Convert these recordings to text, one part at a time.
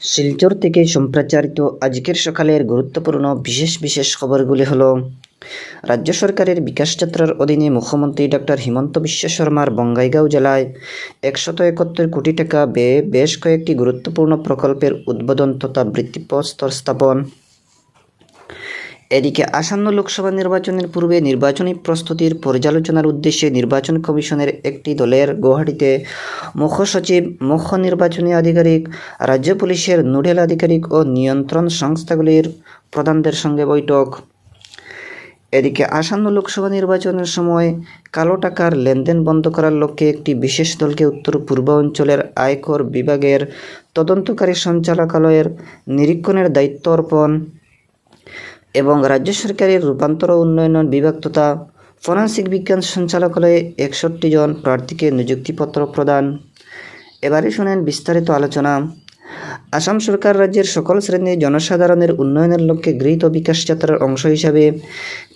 শিলচর থেকে সম্প্রচারিত আজকের সকালের গুরুত্বপূর্ণ বিশেষ বিশেষ খবরগুলি হল, রাজ্য সরকারের বিকাশ যাত্রার অধীনে মুখ্যমন্ত্রী ডক্টর হিমন্ত বিশ্ব শর্মার বঙ্গাইগাঁও জেলায় একশত একাত্তর কোটি টাকা ব্যয়ে বেশ কয়েকটি গুরুত্বপূর্ণ প্রকল্পের উদ্বোধন তথা ভিত্তিপ্রস্তর স্থাপন। এদিকে আসন্ন লোকসভা নির্বাচনের পূর্বে নির্বাচনী প্রস্তুতির পর্যালোচনার উদ্দেশ্যে নির্বাচন কমিশনের একটি দলের গুয়াহাটিতে মুখ্য সচিব মুখ্য নির্বাচনী আধিকারিক, রাজ্য পুলিশের নোডেল আধিকারিক ও নিয়ন্ত্রণ সংস্থাগুলির প্রধানদের সঙ্গে বৈঠক। এদিকে আসন্ন লোকসভা নির্বাচনের সময় কালো টাকার লেনদেন বন্ধ করার লক্ষ্যে একটি বিশেষ দলকে উত্তর পূর্বাঞ্চলের আয়কর বিভাগের তদন্তকারী সঞ্চালকালয়ের নিরীক্ষণের দায়িত্ব অর্পণ এবং রাজ্য সরকারের রূপান্তর উন্নয়ন বিভাগ তথা ফরেন্সিক বিজ্ঞান সঞ্চালকালয়ে একষট্টি জন প্রার্থীকে নিযুক্তিপত্র প্রদান। এবারে শুনেন বিস্তারিত আলোচনা। আসাম সরকার রাজ্যের সকল শ্রেণির জনসাধারণের উন্নয়নের লক্ষ্যে গৃহীত বিকাশ যাত্রার অংশ হিসাবে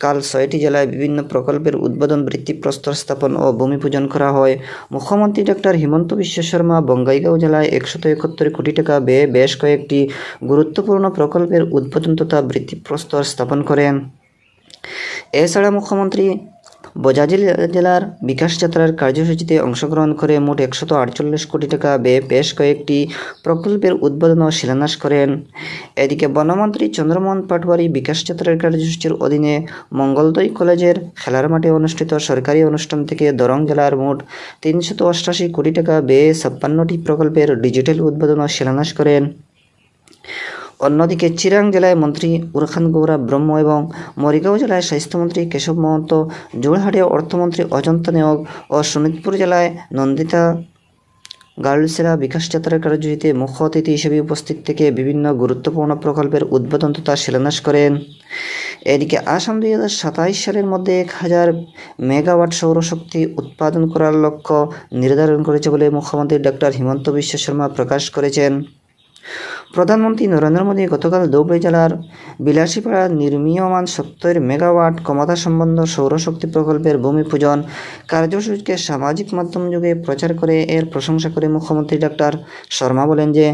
কাল ছয়টি জেলায় বিভিন্ন প্রকল্পের উদ্বোধন ভিত্তিপ্রস্তর স্থাপন ও ভূমি পূজন করা হয়। মুখ্যমন্ত্রী ডক্টর হিমন্ত বিশ্ব শর্মা বঙ্গাইগাঁও জেলায় একশত একাত্তর কোটি টাকা ব্যয়ে বেশ কয়েকটি গুরুত্বপূর্ণ প্রকল্পের উদ্বোধন তথা ভিত্তিপ্রস্তর স্থাপন করেন। এছাড়া মুখ্যমন্ত্রী বজাজি জেলার বিকাশ যাত্রার কার্যসূচিতে অংশগ্রহণ করে মোট একশত আটচল্লিশ কোটি টাকা ব্যয়ে বেশ কয়েকটি প্রকল্পের উদ্বোধন ও শিলান্যাস করেন। এদিকে বনমন্ত্রী চন্দ্রমোহন পাটওয়ারি বিকাশ যাত্রার কার্যসূচির অধীনে মঙ্গলদৈ কলেজের খেলার মাঠে অনুষ্ঠিত সরকারি অনুষ্ঠান থেকে দরং জেলার মোট তিনশত অষ্টাশি কোটি টাকা ব্যয়ে ছাপ্পান্নটি প্রকল্পের ডিজিটাল উদ্বোধন ও শিলান্যাস করেন। অন্যদিকে চিরাং জেলায় মন্ত্রী উরখান গৌরা ব্রহ্ম এবং মরিগাঁও জেলায় স্বাস্থ্যমন্ত্রী কেশব মহন্ত জোরহাটে অর্থমন্ত্রী অজন্ত নেওগ ও শোনিতপুর জেলায় নন্দিতা গার্লসেরা বিকাশ যাত্রার কার্যসূচিতে মুখ্য অতিথি হিসেবে উপস্থিত থেকে বিভিন্ন গুরুত্বপূর্ণ প্রকল্পের উদ্বোধন তথা শিলান্যাস করেন। এদিকে আসাম দুই হাজার সাতাইশ সালের মধ্যে এক হাজার মেগাওয়াট সৌরশক্তি উৎপাদন করার লক্ষ্য নির্ধারণ করেছে বলে মুখ্যমন্ত্রী ডক্টর হিমন্ত বিশ্ব শর্মা প্রকাশ করেছেন। প্রধানমন্ত্রী নরেন্দ্র মোদী গতকাল ধুবড়ী জেলার বিলাসীপাড়া নির্মীয়মান সত্তর মেগাওয়াট ক্ষমতা সম্বন্ধ সৌরশক্তি প্রকল্পের ভূমি পূজন কার্যসূচিকে সামাজিক মাধ্যম যুগে প্রচার করে এর প্রশংসা করে মুখ্যমন্ত্রী ডক্টর শর্মা বলেন যে,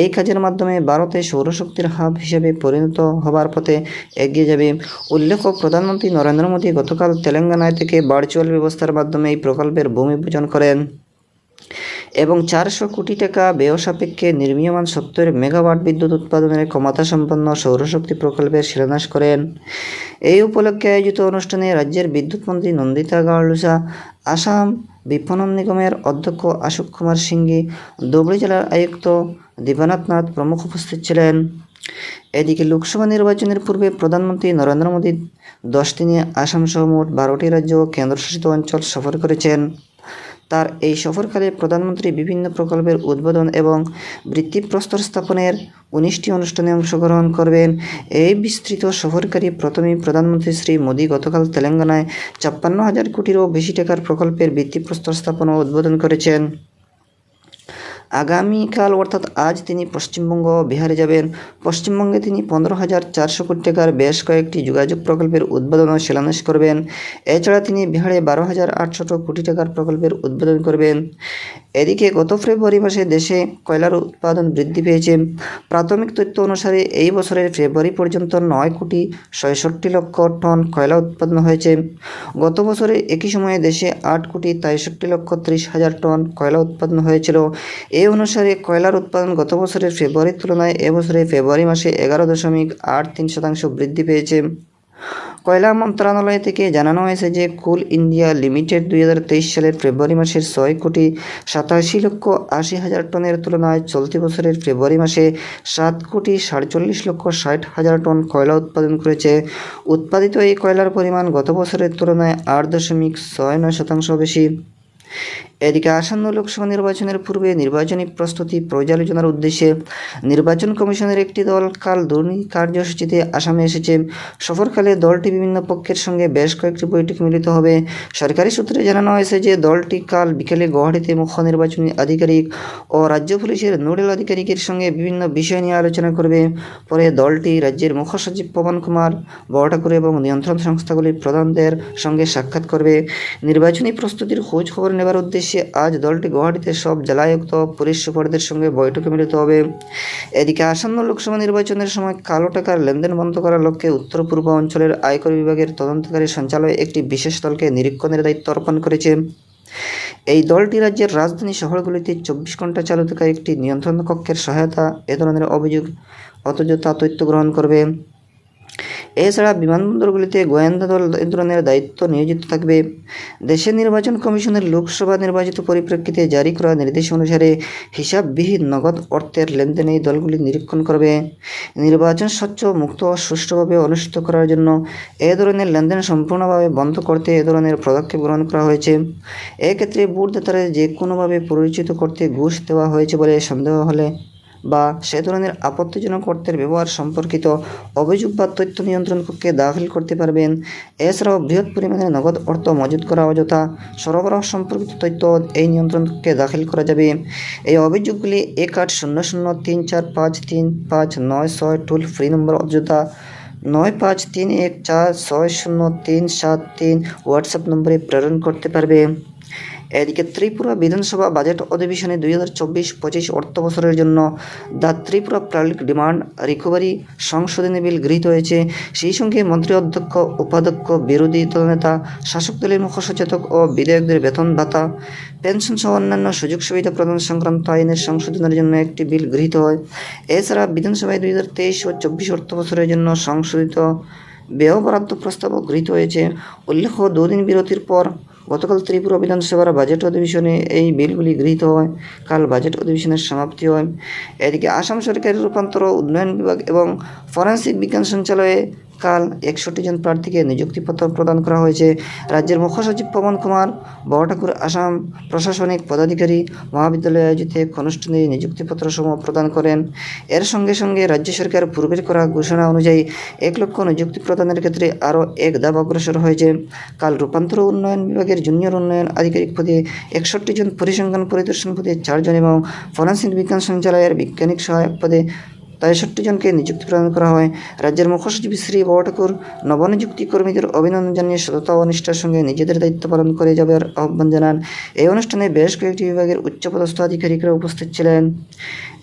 এই কাজের মাধ্যমে ভারতে সৌরশক্তির হাব হিসেবে পরিণত হবার পথে এগিয়ে যাবে। উল্লেখ্য, প্রধানমন্ত্রী নরেন্দ্র মোদী গতকাল তেলেঙ্গানায় থেকে ভার্চুয়াল ব্যবস্থার মাধ্যমে এই প্রকল্পের ভূমি পূজন করেন। এবং চারশো কোটি টাকা ব্যয় সাপেক্ষে নির্মীয়মান সত্তর মেগাওয়াট বিদ্যুৎ উৎপাদনের ক্ষমতা সম্পন্ন সৌরশক্তি প্রকল্পের শিলান্যাস করেন। এই উপলক্ষে আয়োজিত অনুষ্ঠানে রাজ্যের বিদ্যুৎ মন্ত্রী নন্দিতা গার্লুসা, আসাম বিপণন নিগমের অধ্যক্ষ অশোক কুমার সিংহি ধুবড়ী জেলার আয়ুক্ত দিবানাথ নাথ প্রমুখ উপস্থিত ছিলেন। এদিকে লোকসভা নির্বাচনের পূর্বে প্রধানমন্ত্রী নরেন্দ্র মোদী দশ দিনে আসাম সহ মোট বারোটি রাজ্য ও কেন্দ্রশাসিত অঞ্চল সফর করেছেন। তার এই সফরকালে প্রধানমন্ত্রী বিভিন্ন প্রকল্পের উদ্বোধন এবং বৃত্তি প্রস্তর স্থাপনের উনিশটি অনুষ্ঠানে অংশগ্রহণ করবেন। এই বিস্তৃত সফরকারী প্রথমেই প্রধানমন্ত্রী শ্রী মোদী গতকাল তেলেঙ্গানায় ছাপ্পান্ন হাজার কোটিরও বেশি টাকার প্রকল্পের ভিত্তিপ্রস্তর স্থাপন ও উদ্বোধন করেছেন। আগামীকাল অর্থাৎ আজ তিনি পশ্চিমবঙ্গ, বিহারে যাবেন। পশ্চিমবঙ্গে তিনি পনেরো হাজার চারশো কোটি টাকার বেশ কয়েকটি যোগাযোগ প্রকল্পের উদ্বোধন ও শিলান্যাস করবেন। এছাড়া তিনি বিহারে বারো হাজার আটশত কোটি টাকার প্রকল্পের উদ্বোধন করবেন। এদিকে গত ফেব্রুয়ারি মাসে দেশে কয়লার উৎপাদন বৃদ্ধি পেয়েছে। প্রাথমিক তথ্য অনুসারে এই বছরের ফেব্রুয়ারি পর্যন্ত নয় কোটি ছয়ষট্টি লক্ষ টন কয়লা উৎপাদন হয়েছে। গত বছরে একই সময়ে দেশে আট কোটি তেষট্টি লক্ষ ত্রিশ হাজার টন কয়লা উৎপাদন হয়েছিল। এই অনুসারে কয়লার উৎপাদন গত বছরের ফেব্রুয়ারির তুলনায় এবছরে ফেব্রুয়ারি মাসে এগারো দশমিক আট তিন শতাংশ বৃদ্ধি পেয়েছে। কয়লা মন্ত্রণালয় থেকে জানানো হয়েছে যে কুল ইন্ডিয়া লিমিটেড দুই হাজার তেইশ সালের ফেব্রুয়ারি মাসের ছয় কোটি সাতাশি লক্ষ আশি হাজার টনের তুলনায় চলতি বছরের ফেব্রুয়ারি মাসে সাত কোটি সাতচল্লিশ লক্ষ ষাট হাজার টন কয়লা উৎপাদন করেছে। উৎপাদিত এই কয়লার পরিমাণ গত বছরের তুলনায় আট দশমিক ছয় নয় শতাংশ বেশি। এদিকে আসন্ন লোকসভা নির্বাচনের পূর্বে নির্বাচনী প্রস্তুতি পর্যালোচনার উদ্দেশ্যে নির্বাচন কমিশনের একটি দল কাল দুর্নীতি কার্যসূচিতে আসামে এসেছে। সফরকালে দলটি বিভিন্ন পক্ষের সঙ্গে বেশ কয়েকটি বৈঠক মিলিত হবে। সরকারি সূত্রে জানানো হয়েছে যে দলটি কাল বিকেলে গুয়াহাটিতে মুখ্য নির্বাচনী আধিকারিক ও রাজ্য পুলিশের নোডেল আধিকারিকের সঙ্গে বিভিন্ন বিষয় নিয়ে আলোচনা করবে। পরে দলটি রাজ্যের মুখ্য সচিব পবন কুমার বড়ঠাকুর এবং নিয়ন্ত্রণ সংস্থাগুলির প্রধানদের সঙ্গে সাক্ষাৎ করবে। নির্বাচনী প্রস্তুতির খোঁজ খবর নেবার উদ্দেশ্যে আজ দলটি গুয়াহাটিতে সব জেলায়ুক্ত পুলিশ সুপারদের সঙ্গে বৈঠকে মিলিত হবে। এদিকে আসন্ন লোকসভা নির্বাচনের সময় কালো টাকার লেনদেন বন্ধ করার লক্ষ্যে উত্তর পূর্ব অঞ্চলের আয়কর বিভাগের তদন্তকারী সঞ্চালয় একটি বিশেষ দলকে নিরীক্ষণের দায়িত্ব অর্পণ করেছে। এই দলটি রাজ্যের রাজধানী শহরগুলিতে চব্বিশ ঘণ্টা চালু থাকা একটি নিয়ন্ত্রণ কক্ষের সহায়তা এ ধরনের অভিযোগ অতযথা তথ্য গ্রহণ করবে। এছাড়া বিমানবন্দরগুলিতে গোয়েন্দা দল এ ধরনের দায়িত্ব নিয়োজিত থাকবে। দেশের নির্বাচন কমিশনের লোকসভা নির্বাচিত পরিপ্রেক্ষিতে জারি করা নির্দেশ অনুসারে হিসাববিহীন নগদ অর্থের লেনদেনে এই দলগুলি নিরীক্ষণ করবে। নির্বাচন স্বচ্ছ, মুক্ত ও সুষ্ঠুভাবে অনুষ্ঠিত করার জন্য এ ধরনের লেনদেন সম্পূর্ণভাবে বন্ধ করতে এ ধরনের পদক্ষেপ গ্রহণ করা হয়েছে। এক্ষেত্রে ভোটদাতারা যে কোনোভাবে পরিচিত করতে ঘুষ দেওয়া হয়েছে বলে সন্দেহ হলে বা সে ধরনের আপত্তিজনক অর্থের ব্যবহার সম্পর্কিত অভিযোগ বা তথ্য নিয়ন্ত্রণ কক্ষে দাখিল করতে পারবেন। এছাড়াও বৃহৎ পরিমাণে নগদ অর্থ মজুত করা অযথা সরবরাহ সম্পর্কিত তথ্য এই নিয়ন্ত্রণ কক্ষে দাখিল করা যাবে। এই অভিযোগগুলি এক আট শূন্য শূন্য তিন চার পাঁচ তিন পাঁচ নয় ছয় টোল ফ্রি নম্বর অযথা নয় পাঁচ তিন এক চার ছয় শূন্য তিন সাত তিন হোয়াটসঅ্যাপ নম্বরে প্রেরণ করতে পারবে। এদিকে ত্রিপুরা বিধানসভা বাজেট অধিবেশনে দুই হাজার চব্বিশ পঁচিশ অর্থ বছরের জন্য the Tripura public demand recovery সংশোধনী বিল গৃহীত হয়েছে। সেই সঙ্গে মন্ত্রী অধ্যক্ষ, উপাধ্যক্ষ, বিরোধী দলনেতা, শাসক দলের মুখ্য সচেতক ও বিধায়কদের বেতন ভাতা, পেনশন সহ অন্যান্য সুযোগ সুবিধা প্রদান সংক্রান্ত আইনের সংশোধনের জন্য একটি বিল গৃহীত হয়। এছাড়া বিধানসভায় দুই হাজার তেইশ ও চব্বিশ অর্থ বছরের জন্য সংশোধিত ব্যয় বরাদ্দ প্রস্তাবও গৃহীত হয়েছে। উল্লেখ্য, দুদিন বিরতির পর গতকাল ত্রিপুরা বিধানসভার বাজেট অধিবেশনে এই বিলগুলি গৃহীত হয়। কাল বাজেট অধিবেশনের সমাপ্তি হয়। এদিকে আসাম সরকারের রূপান্তর, উন্নয়ন বিভাগ এবং ফরেন্সিক বিজ্ঞান সঞ্চালয়ে কাল একষট্টি জন প্রার্থীকে নিযুক্তিপত্র প্রদান করা হয়েছে। রাজ্যের মুখ্য সচিব পবন কুমার, বড়ঠাকুর আসাম প্রশাসনিক পদাধিকারী, মহাবিদ্যালয়ে আয়োজিত এক অনুষ্ঠানে নিযুক্তিপত্র সমূহ প্রদান করেন। এর সঙ্গে সঙ্গে রাজ্য সরকার পূর্বের করা ঘোষণা অনুযায়ী এক লক্ষ নিযুক্তি প্রদানের ক্ষেত্রে আরও এক ধাপ অগ্রসর হয়েছে। কাল রূপান্তর উন্নয়ন বিভাগের জুনিয়র উন্নয়ন আধিকারিক পদে একষট্টি জন পরিসংখ্যান পরিদর্শন পদে চারজন এবং ফরেন্সিক বিজ্ঞান সঞ্চালয়ের বিজ্ঞানিক সহায়ক পদে তেষট্টি জনকে নিযুক্তি প্রদান করা হয়। রাজ্যের মুখ্য সচিব শ্রী বড় ঠাকুর নবনিযুক্তি কর্মীদের অভিনন্দন জানিয়ে সততা ও নিষ্ঠার সঙ্গে নিজেদের দায়িত্ব পালন করে যাবার আহ্বান জানান। এই অনুষ্ঠানে বেশ কয়েকটি বিভাগের উচ্চপদস্থ আধিকারিকরা উপস্থিত ছিলেন।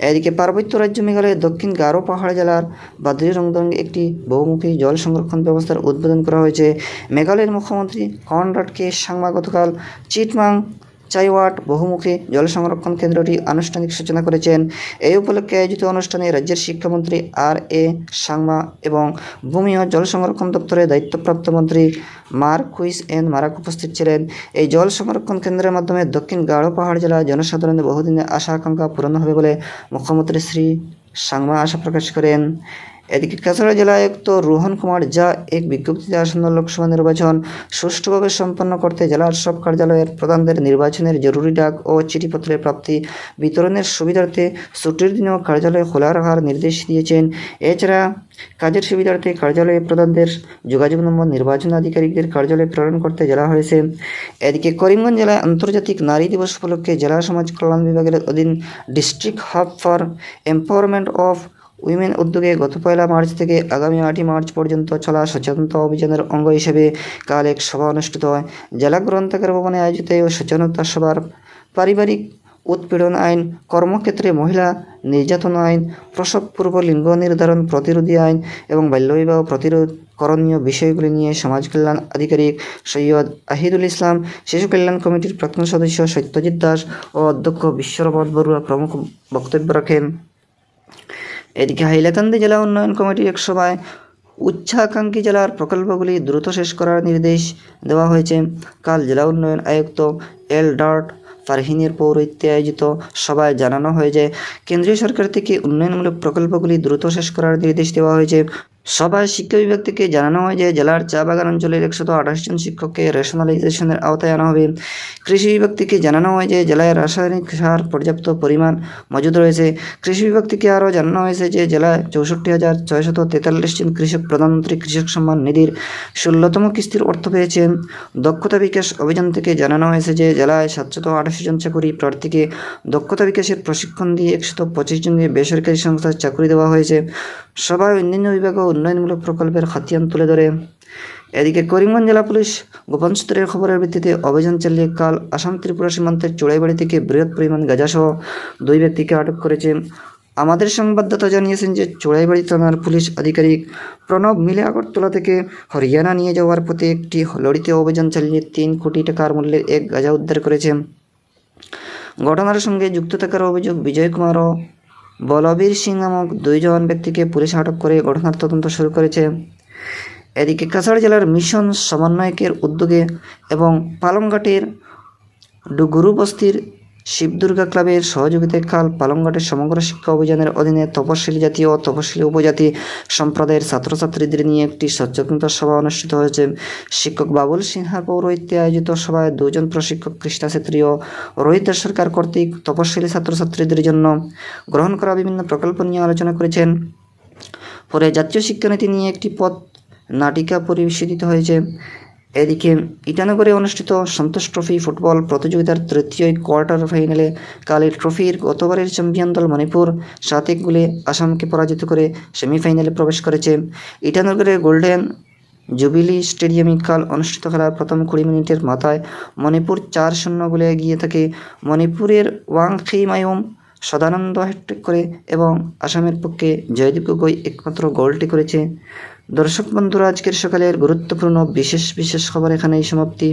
এদিকে পার্বত্য রাজ্য মেঘালয়ের দক্ষিণ গারো পাহাড় জেলার বাদ্রি রংদঙ্গে একটি বহুমুখী জল সংরক্ষণ ব্যবস্থার উদ্বোধন করা হয়েছে। মেঘালয়ের মুখ্যমন্ত্রী কনরাড কে সাংমা গতকাল চিটমাং চাইওয়াট বহুমুখী জল সংরক্ষণ কেন্দ্রটি আনুষ্ঠানিক সূচনা করেছেন। এই উপলক্ষে আয়োজিত অনুষ্ঠানে রাজ্যের শিক্ষামন্ত্রী আর এ সাংমা এবং ভূমি ও জল সংরক্ষণ দপ্তরের দায়িত্বপ্রাপ্ত মন্ত্রী মার্ক কুইস এন মারাক উপস্থিত ছিলেন। এই জল সংরক্ষণ কেন্দ্রের মাধ্যমে দক্ষিণ গাঢ় পাহাড় জেলার জনসাধারণের বহুদিনের আশা আকাঙ্ক্ষা পূরণ হবে বলে মুখ্যমন্ত্রী শ্রী সাংমা আশা প্রকাশ করেন। এদিকে কাছাড়া জেলা আয়ুক্ত রোহন কুমার যা এক বিজ্ঞপ্তিতে আসন্ন লোকসভা নির্বাচন সুষ্ঠুভাবে সম্পন্ন করতে জেলার সব কার্যালয়ের প্রধানদের নির্বাচনের জরুরি ডাক ও চিঠিপত্রের প্রাপ্তি, বিতরণের সুবিধার্থে ছুটির দিনেও কার্যালয় খোলা রাখার নির্দেশ দিয়েছেন। এছাড়া কাজের সুবিধার্থে কার্যালয়ে প্রধানদের যোগাযোগ নম্বর, নির্বাচন আধিকারিকদের কার্যালয়ে প্রেরণ করতে জেলা হয়েছে। এদিকে করিমগঞ্জ জেলায় আন্তর্জাতিক নারী দিবস উপলক্ষে জেলা সমাজ কল্যাণ বিভাগের অধীন district hub for empowerment of women উদ্যোগে গত পয়লা মার্চ থেকে আগামী আটই মার্চ পর্যন্ত চলা সচেতনতা অভিযানের অঙ্গ হিসেবে কাল এক সভা অনুষ্ঠিত হয়। জেলা গ্রন্থাগার ভবনে আয়োজিত এই সচেতনতা সভার পারিবারিক উৎপীড়ন আইন, কর্মক্ষেত্রে মহিলা নির্যাতন আইন, প্রসব পূর্ব লিঙ্গ নির্ধারণ প্রতিরোধী আইন এবং বাল্যবিবাহ প্রতিরোধ করণীয় বিষয়গুলি নিয়ে সমাজ কল্যাণ আধিকারিক সৈয়দ আহিদুল ইসলাম, শিশু কল্যাণ কমিটির প্রাক্তন সদস্য সত্যজিৎ দাস ও অধ্যক্ষ বিশ্বরবত বড়ুয়া প্রমুখ বক্তব্য রাখেন। এদিকে হাইলাকান্দি জেলা উন্নয়ন কমিটির এক সভায় উচ্চাকাঙ্ক্ষী জেলার প্রকল্পগুলি দ্রুত শেষ করার নির্দেশ দেওয়া হয়েছে। কাল জেলা উন্নয়ন আয়ুক্ত এল ডট ফারহিনের পৌরহিত্যে আয়োজিত সভায় জানানো হয়েছে কেন্দ্রীয় সরকার থেকে উন্নয়নমূলক প্রকল্পগুলি দ্রুত শেষ করার নির্দেশ দেওয়া হয়েছে। সভায় শিক্ষা বিভাগ থেকে জানানো হয় যে জেলার চা বাগান অঞ্চলের একশত আঠাশ জন শিক্ষককে রেশনালাইজেশনের আওতায় আনা হবে। কৃষি বিভাগ থেকে জানানো হয় যে জেলায় রাসায়নিক সার পর্যাপ্ত পরিমাণ মজুদ রয়েছে। কৃষি বিভাগ থেকে আরও জানানো হয়েছে যে জেলায় চৌষট্টি হাজার ছয়শত তেতাল্লিশ জন কৃষক প্রধানমন্ত্রী কৃষক সম্মান নিধির ষোলোতম কিস্তির অর্থ পেয়েছেন। দক্ষতা বিকাশ অভিযান থেকে জানানো হয়েছে যে জেলায় সাতশত আঠাশি জন চাকুরি প্রার্থীকে দক্ষতা বিকাশের প্রশিক্ষণ দিয়ে একশত পঁচিশ জনকে বেসরকারি সংস্থায় চাকরি দেওয়া হয়েছে। সভায় অন্যান্য বিভাগ উন্নয়নমূলক প্রকল্পের খাতিয়ান তুলে ধরে। এদিকে করিমগঞ্জ জেলা পুলিশ গোপন সূত্রের খবরের ভিত্তিতে অভিযান চালিয়ে কাল আসাম ত্রিপুরা সীমান্তের চোড়াইবাড়ি থেকে বৃহৎ পরিমাণ গাঁজাসহ দুই ব্যক্তিকে আটক করেছে। আমাদের সংবাদদাতা জানিয়েছেন যে চোড়াইবাড়ি থানার পুলিশ আধিকারিক প্রণব মিলে আগরতলা থেকে হরিয়ানা নিয়ে যাওয়ার পথে একটি লরিতে অভিযান চালিয়ে তিন কোটি টাকার মূল্যের এক গাঁজা উদ্ধার করেছে। ঘটনার সঙ্গে যুক্ত থাকার অভিযোগ বিজয় কুমার ও বলবীর সিং নামক দুইজন ব্যক্তিকে পুলিশ আটক করে ঘটনার তদন্ত শুরু করেছে। এদিকে কাছাড় জেলার মিশন সমন্বয়কের উদ্যোগে এবং পালংঘাটের ডুগুরু বস্তির শিবদুর্গা ক্লাবের সহযোগিতায় কাল পালংঘাটের সমগ্র শিক্ষা অভিযানের অধীনে তপশিলি জাতি ও তপশিলি উপজাতি সম্প্রদায়ের ছাত্রছাত্রীদের নিয়ে একটি সচেতনতা সভা অনুষ্ঠিত হয়েছে। শিক্ষক বাবুল সিনহার পৌরহিত্যে আয়োজিত সভায় দুজন প্রশিক্ষক কৃষ্ণা ছেত্রী ও রোহিত সরকার কর্তৃক তপশিলি ছাত্রছাত্রীদের জন্য গ্রহণ করা বিভিন্ন প্রকল্প নিয়ে আলোচনা করেছেন। পরে জাতীয় শিক্ষানীতি নিয়ে একটি পথ নাটিকা পরিবেশিত হয়েছে। এদিকে ইটানগরে অনুষ্ঠিত সন্তোষ ট্রফি ফুটবল প্রতিযোগিতার তৃতীয় কোয়ার্টার ফাইনালে কালী ট্রফির গতবারের চ্যাম্পিয়ন দল মণিপুর সাত এক গোলে আসামকে পরাজিত করে সেমিফাইনালে প্রবেশ করেছে। ইটানগরের গোল্ডেন জুবিলি স্টেডিয়ামে কাল অনুষ্ঠিত খেলার প্রথম কুড়ি মিনিটের মাথায় মণিপুর চার শূন্য গোলে এগিয়ে থাকে মণিপুরের ওয়াং খেইমায়ুম সদানন্দ হ্যাট্রিক করে এবং আসামের পক্ষে জয়দীপ গগৈ একমাত্র গোলটি করেছে। দর্শক বন্ধুরা আজকের সকালের গুরুত্বপূর্ণ বিশেষ বিশেষ খবর এখানেই সমাপ্তি।